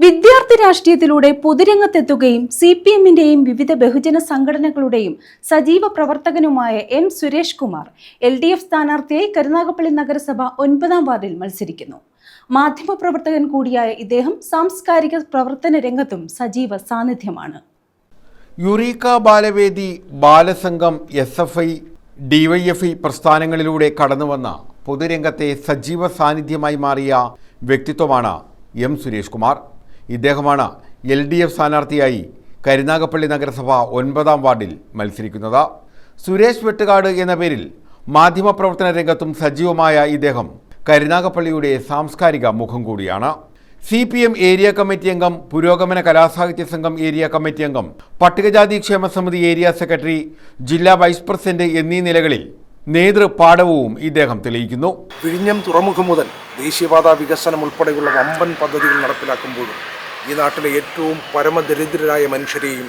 വിദ്യാർത്ഥി രാഷ്ട്രീയത്തിലൂടെ പൊതുരംഗത്തെത്തുകയും C P എമ്മിന്റെയും വിവിധ ബഹുജന സംഘടനകളുടെയും സജീവ പ്രവർത്തകനുമായ M Suresh Kumar L D F സ്ഥാനാർത്ഥിയായി കരുനാഗപ്പള്ളി നഗരസഭ ഒൻപതാം വാർഡിൽ മത്സരിക്കുന്നു. മാധ്യമപ്രവർത്തകൻ കൂടിയായ ഇദ്ദേഹം സാംസ്കാരിക പ്രവർത്തന രംഗത്തും സജീവ സാന്നിധ്യമാണ്. Eureka Balavedi Balasangham S F I DYFI പ്രസ്ഥാനങ്ങളിലൂടെ കടന്നുവന്ന പൊതുരംഗത്തെ സജീവ സാന്നിധ്യമായി മാറിയ വ്യക്തിത്വമാണ് എം സുരേഷ് കുമാർ. ഇദ്ദേഹമാണ് എൽ ഡി എഫ് സ്ഥാനാർത്ഥിയായി കരുനാഗപ്പള്ളി നഗരസഭ ഒൻപതാം വാർഡിൽ മത്സരിക്കുന്നത്. സുരേഷ് വെട്ടുകാട് എന്ന പേരിൽ മാധ്യമപ്രവർത്തന രംഗത്തും സജീവമായ ഇദ്ദേഹം കരുനാഗപ്പള്ളിയുടെ സാംസ്കാരിക മുഖം കൂടിയാണ്. C P M area committee അംഗം പുരോഗമന കലാസാഹിത്യ സംഘം ഏരിയ കമ്മിറ്റി അംഗം പട്ടികജാതി ക്ഷേമ സമിതി ഏരിയ സെക്രട്ടറി ജില്ലാ വൈസ് പ്രസിഡന്റ് എന്നീ നിലകളിൽ നേതൃപാഠവും ഇദ്ദേഹം തെളിയിക്കുന്നു. വിഴിഞ്ഞം തുറമുഖം മുതൽ ദേശീയപാത വികസനം ഉൾപ്പെടെയുള്ള വമ്പൻ പദ്ധതികൾ നടപ്പിലാക്കുമ്പോഴും ഈ നാട്ടിലെ ഏറ്റവും പരമദരിദ്രരായ മനുഷ്യരെയും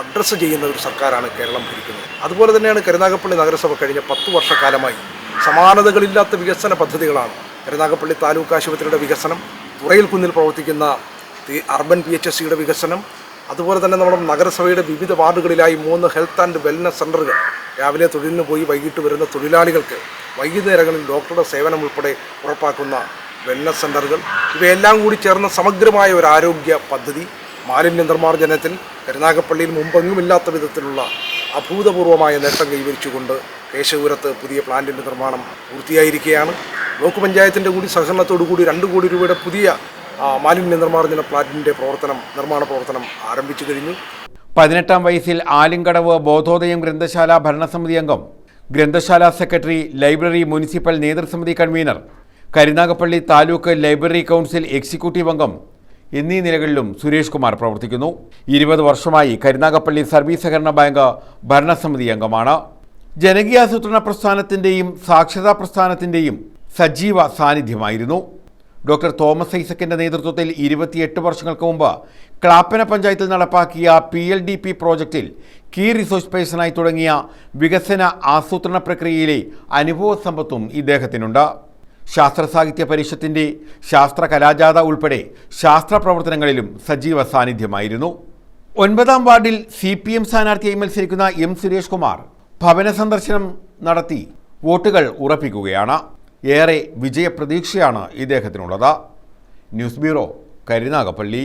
അഡ്രസ്സ് ചെയ്യുന്ന ഒരു സർക്കാരാണ് കേരളം ഭരിക്കുന്നത്. അതുപോലെ തന്നെയാണ് കരുനാഗപ്പള്ളി നഗരസഭ കഴിഞ്ഞ പത്തു വർഷക്കാലമായി സമാനതകളില്ലാത്ത വികസന പദ്ധതികളാണ്. കരുനാഗപ്പള്ളി താലൂക്ക് ആശുപത്രിയുടെ വികസനം തുറയിൽ കുന്നിൽ പ്രവർത്തിക്കുന്ന അർബൻ പി എച്ച് എസ് സിയുടെ വികസനം അതുപോലെ തന്നെ നമ്മുടെ നഗരസഭയുടെ വിവിധ വാർഡുകളിലായി മൂന്ന് ഹെൽത്ത് ആൻഡ് വെൽനസ് സെന്ററുകൾ രാവിലെ തൊഴിലിന് പോയി വൈകിട്ട് വരുന്ന തൊഴിലാളികൾക്ക് വൈകുന്നേരങ്ങളിൽ ഡോക്ടറുടെ സേവനം ഉൾപ്പെടെ ഉറപ്പാക്കുന്ന വെൽനസ് സെന്ററുകൾ ഇവയെല്ലാം കൂടി ചേർന്ന സമഗ്രമായ ഒരു ആരോഗ്യ പദ്ധതി. മാലിന്യ നിർമ്മാർജനത്തിൽ കരുനാഗപ്പള്ളിയിൽ മുമ്പെങ്ങുമില്ലാത്ത വിധത്തിലുള്ള അഭൂതപൂർവമായ നേട്ടം കൈവരിച്ചുകൊണ്ട് കേശപുരത്ത് പുതിയ പ്ലാന്റിന്റെ നിർമ്മാണം പൂർത്തിയായിരിക്കുകയാണ്. ബ്ലോക്ക് പഞ്ചായത്തിന്റെ കൂടി സഹകരണത്തോടു കൂടി രണ്ട് കോടി രൂപയുടെ പുതിയ മാലിന്യ നിർമ്മാർജന പ്ലാന്റിന്റെ പ്രവർത്തനം നിർമ്മാണ പ്രവർത്തനം ആരംഭിച്ചു കഴിഞ്ഞു. പതിനെട്ടാം വയസ്സിൽ ആലിങ്കടവ് ബോധോദയം ഗ്രന്ഥശാല ഭരണസമിതി അംഗം ഗ്രന്ഥശാല secretary library municipal നേതൃസമിതി convener Karunagappally taluk library council executive അംഗം എന്നീ നിലകളിലും സുരേഷ് കുമാർ പ്രവർത്തിക്കുന്നു. ഇരുപത് വർഷമായി കരുനാഗപ്പള്ളി സർവീസ് സഹകരണ ബാങ്ക് ഭരണസമിതി അംഗമാണ്. ജനകീയാസൂത്രണ പ്രസ്ഥാനത്തിന്റെയും സാക്ഷരതാ പ്രസ്ഥാനത്തിന്റെയും സജീവ സാന്നിധ്യമായിരുന്നു. ഡോക്ടർ തോമസ് ഐസക്കിന്റെ നേതൃത്വത്തിൽ ഇരുപത്തിയെട്ട് വർഷങ്ങൾക്ക് മുമ്പ് ക്ലാപ്പന പഞ്ചായത്തിൽ നടപ്പാക്കിയ പി എൽ ഡി പി പ്രോജക്റ്റിൽ കീ റിസോഴ്സ് പേഴ്സണായി തുടങ്ങിയ വികസന ആസൂത്രണ പ്രക്രിയയിലെ അനുഭവ സമ്പത്തും ഇദ്ദേഹത്തിനുണ്ട്. ശാസ്ത്ര സാഹിത്യ പരിഷത്തിന്റെ ശാസ്ത്ര കലാജാഥ ഉൾപ്പെടെ ശാസ്ത്ര പ്രവർത്തനങ്ങളിലും സജീവ സാന്നിധ്യമായിരുന്നു. ഒൻപതാം വാർഡിൽ സി പി എം സ്ഥാനാർത്ഥിയായി മത്സരിക്കുന്ന എം സുരേഷ് കുമാർ ഭവന സന്ദർശനം നടത്തി വോട്ടുകൾ ഉറപ്പിക്കുകയാണ്. ഏറെ വിജയപ്രതീക്ഷയാണ് ഇദ്ദേഹത്തിനുള്ളത്. News bureau Karunagappally.